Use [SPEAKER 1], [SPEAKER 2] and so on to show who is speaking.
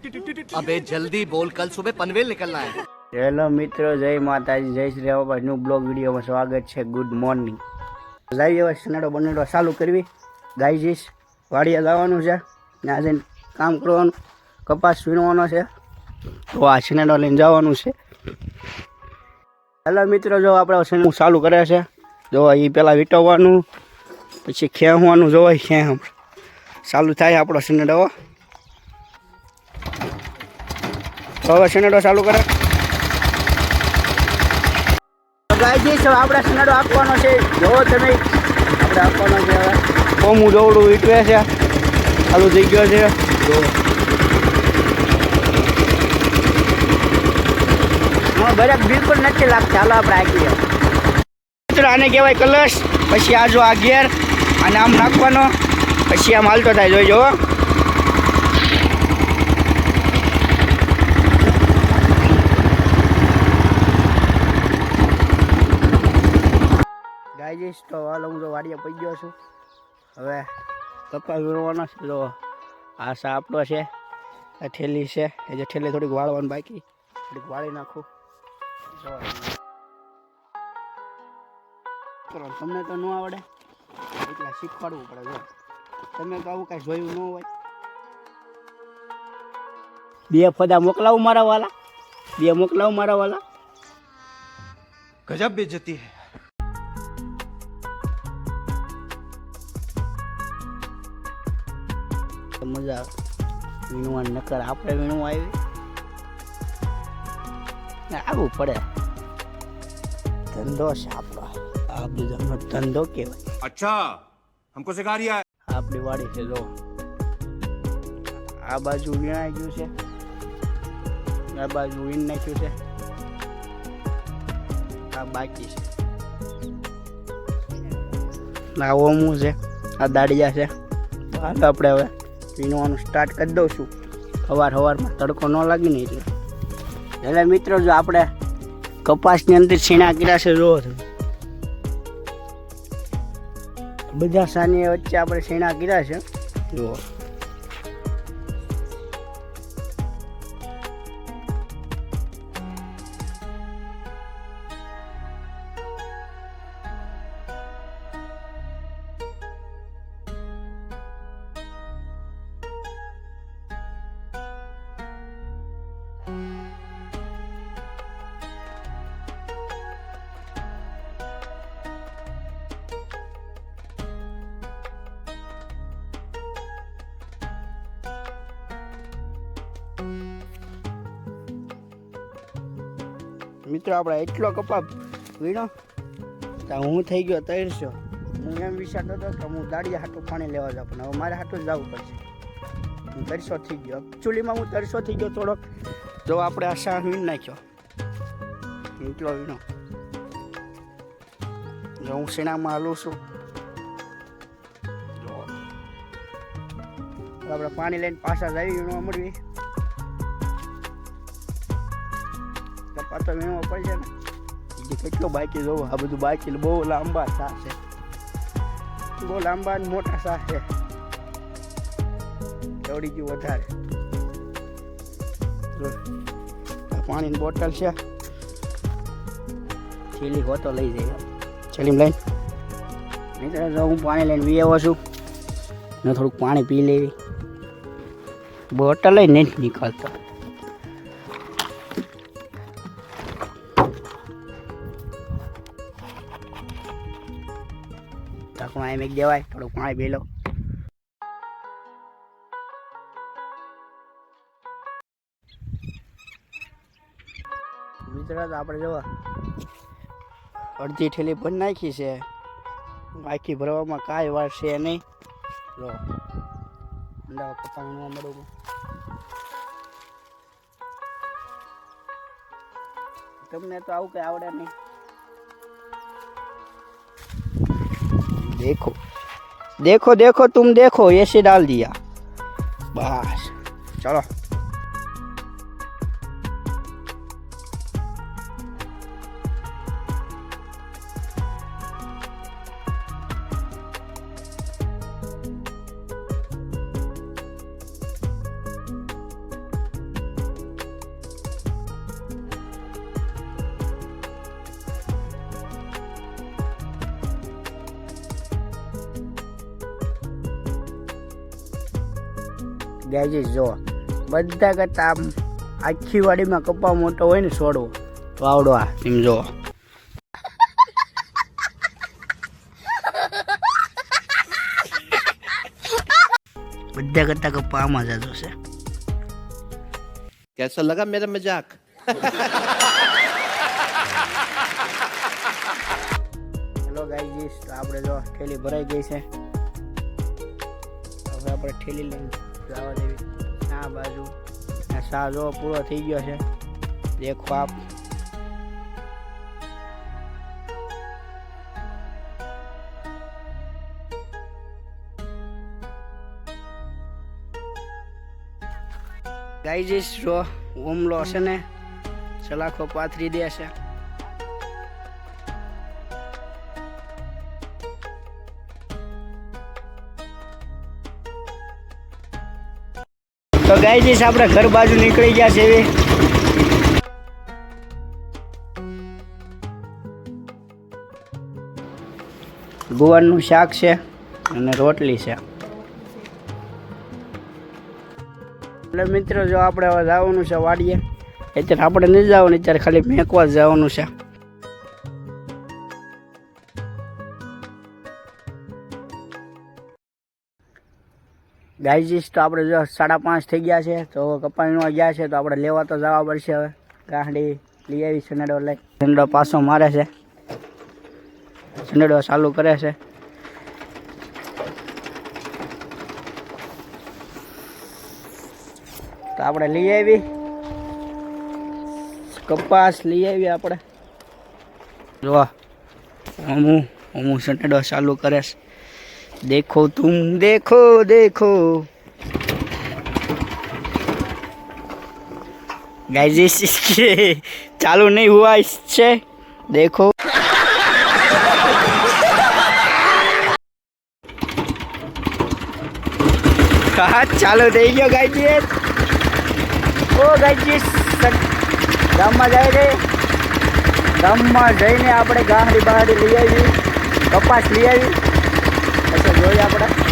[SPEAKER 1] અબે જલ્દી બોલ કલ સુબહ પનવેલ નીકળના હે
[SPEAKER 2] હેલો મિત્રો જય માતાજી જય શ્રી રામ આજનું બ્લોગ વિડીયોમાં સ્વાગત છે ગુડ મોર્નિંગ લાવી હવે સનાડો બનેડો ચાલુ કરવી. ગાયજીસ વાડીએ લાવવાનું છે. ને આજે કામ કરવાનું, કપાસ વીણવાનો છે. તો આ સનાડો લઈને જવાનું છે. હેલો મિત્રો, જો આપણે સનાડું ચાલુ કર્યા છે. જો એ પહેલાં વીટવવાનું પછી ખેંચવાનું જોવાય ખેં ચાલુ થાય આપણો સનાડો હવે શનેડો ચાલુ કરે. ગાયજી આપણે સનેડો આપવાનો છે. જો તમે. આપણે આપવાનો છે હવે. કોમું દોડું વીટવે છે. ચાલુ થઈ ગયો છે. જો બરફ બિલકુલ નથી લાગતી. ચાલો આપણે આખી મિત્રો આને કહેવાય કલશ પછી આ જો આ ઘેર અને આમ નાખવાનો પછી આમ હાલતો થાય. જોઈજો આવી જઈશ તો હાલ હું તો વાડીએ પડી ગયો છું. હવે કપાસ વીણવાનો છે તો આ સાપડો છે, આ ઠેલી છે, એ જે ઠેલી થોડીક વાળવાનું બાકી, થોડીક વાળી નાખું. તમને તો ન આવડે, એટલે શીખવાડવું પડે, જો. તમે તો આવું કાંઈ જોયું ન હોય. બે ફોદા મોકલાવું મારા વાલા? બે મોકલાવું મારા વાલા?
[SPEAKER 1] ગજબ બેજતી
[SPEAKER 2] હે. મજા વીણવા નકર આપણે વીણવા આવી આવું પડે. ધંધો છે આપણો. આ બધો ધંધો
[SPEAKER 3] કેવાય અચ્છા હમકો સિખા રહ્યા
[SPEAKER 2] આપણી વાડી છે જો. આ બાજુ વીણાઈ ગયું છે. આ બાજુ વીણ નાખ્યું છે. આ બાકી છે. આ ઓમું છે. આ દાડિયા છે. હાલ આપણે હવે વીણવાનું સ્ટાર્ટ કરી દઉં છું. સવાર સવારમાં તડકો ન લાગે ને એટલે. એટલે મિત્રો, જો આપણે કપાસની અંદર છીણા કર્યા છે, જો. બધા સાની વચ્ચે આપણે શેણા કર્યા છે. જુઓ મિત્રો, આપણે એટલો કપાપ વીણો તો હું થઈ ગયો તૈરશો હું એમ વિચારતો હતો કે હું દાડિયા હાટું પાણી લેવા જાઉં, પણ હવે મારે હાટું જવું પડશે. હું તરસો થઈ ગયો. એકચ્યુઅલીમાં હું તરસો થઈ ગયો થોડોક. જો આપણે આ શાહ વીણ નાખ્યો. એટલો વીણો. જો હું શીણામાં હાલું છું. આપણે પાણી લઈને પાછા જાવી વીણવા મળવી. કપા તો વીણવો પડશે ને. કેટલો બાકી જોવો. આ બધું બાકી બહુ લાંબા સા છે. બહુ લાંબા અને મોટા સા છે. દોડી ગયું વધારે. પાણીની બોટલ છે. છીલી હોતો લઈ જઈએ છેલ્લી લઈને નહીં જો હું પાણી લઈને વી આવ્યો છું. ને થોડુંક પાણી પી લેવી. બોટલ લઈને નથી નીકળતો. ઢાંકણું એમ એક દેવાય થોડું પાણી પી લો. ગુજરાત આપણે જોવા. અડધી ઠેલી ભરી નાખી છે. આખી ભરવામાં કાંઈ વાર છે નહીં. જો અંડા પતંગમાં મળું તમને તો આવું કંઈ આવડે નહીં. देखो देखो देखो तुम देखो ऐसे डाल दिया बस चलो ગાઈજીસ જો બધા કરતાં આમ આખી વાડીમાં કપા મોટો હોય ને છોડવો વાવડવા આવડો એમ જો બધા કરતા કપા આમાં જતો છે
[SPEAKER 1] કેસો લગા મેરા મજાક?
[SPEAKER 2] હેલો ગાઈજીસ તો આપણે જો થેલી ભરાઈ ગઈ છે. હવે આપણે ઠેલી લઈને જવા દેવી. આ બાજુ આ સાજો પૂરો થઈ ગયો છે. દેખો આપ. ગાઈજીસ જો હુમલો છે ને સલાખો પાથરી દે છે તો ગાઈજીસ આપણે ઘર બાજુ નીકળી ગયા છે એવી ગુવારનું શાક છે અને રોટલી છે. એટલે મિત્રો, જો આપણે હવે જવાનું છે વાડીએ, અત્યારે આપણે નહીં જવાનું, અત્યારે ખાલી મેંકવા જ જવાનું છે. ગાયજીસ તો આપણે જો સાડા પાંચ થઈ ગયા છે, તો કપાણીમાં ગયા છે, તો આપણે લેવા તો જવા પડશે હવે. ગાંડી લઈ આવી સનેડો લઈ. સનેડો પાછો મારે છે. સનેડો ચાલુ કરે છે. તો આપણે લઈ આવી. કપાસ લઈ આવી આપણે. જો હું હું સનેડો ચાલુ કરે છે. देखो तुम देखो देखो गाइस इसके चालू नहीं हुआ इससे देखो कहा ચાલુ થઈ ગયો ગાઈજીસ ઓ ગાઈજીસ ગામમાં જાય રે ગામમાં જઈને આપણે ગાંડી બહાડી લઈ આવી કપાસ લઈ આવી પછી જોઈએ આપણે.